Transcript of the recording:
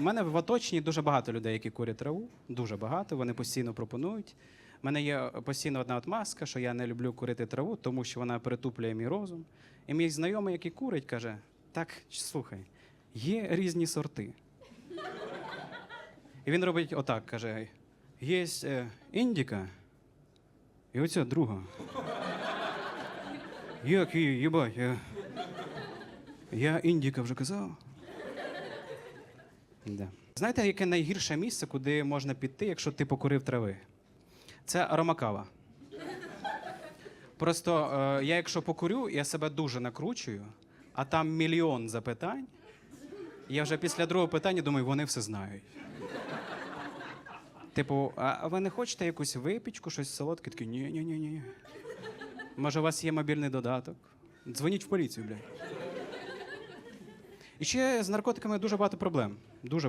У мене в оточенні дуже багато людей, які курять траву. Дуже багато. Вони постійно пропонують. У мене є постійно одна отмазка, що я не люблю курити траву, тому що вона перетуплює мій розум. І мій знайомий, який курить, каже: так, слухай, є різні сорти. І він робить отак: каже: є е, індіка, і оця друга. Як її, їбать, я, я індіка вже казав. Да. Знаєте, яке найгірше місце, куди можна піти, якщо ти покурив трави? Це аромакава. Просто е, я, якщо покурю, я себе дуже накручую, а там мільйон запитань. Я вже після другого питання думаю, вони все знають. Типу, а ви не хочете якусь випічку, щось солодке? Такі, ні, ні, ні, ні. Може, у вас є мобільний додаток? Дзвоніть в поліцію, блядь. І ще з наркотиками дуже багато проблем. Дуже багато.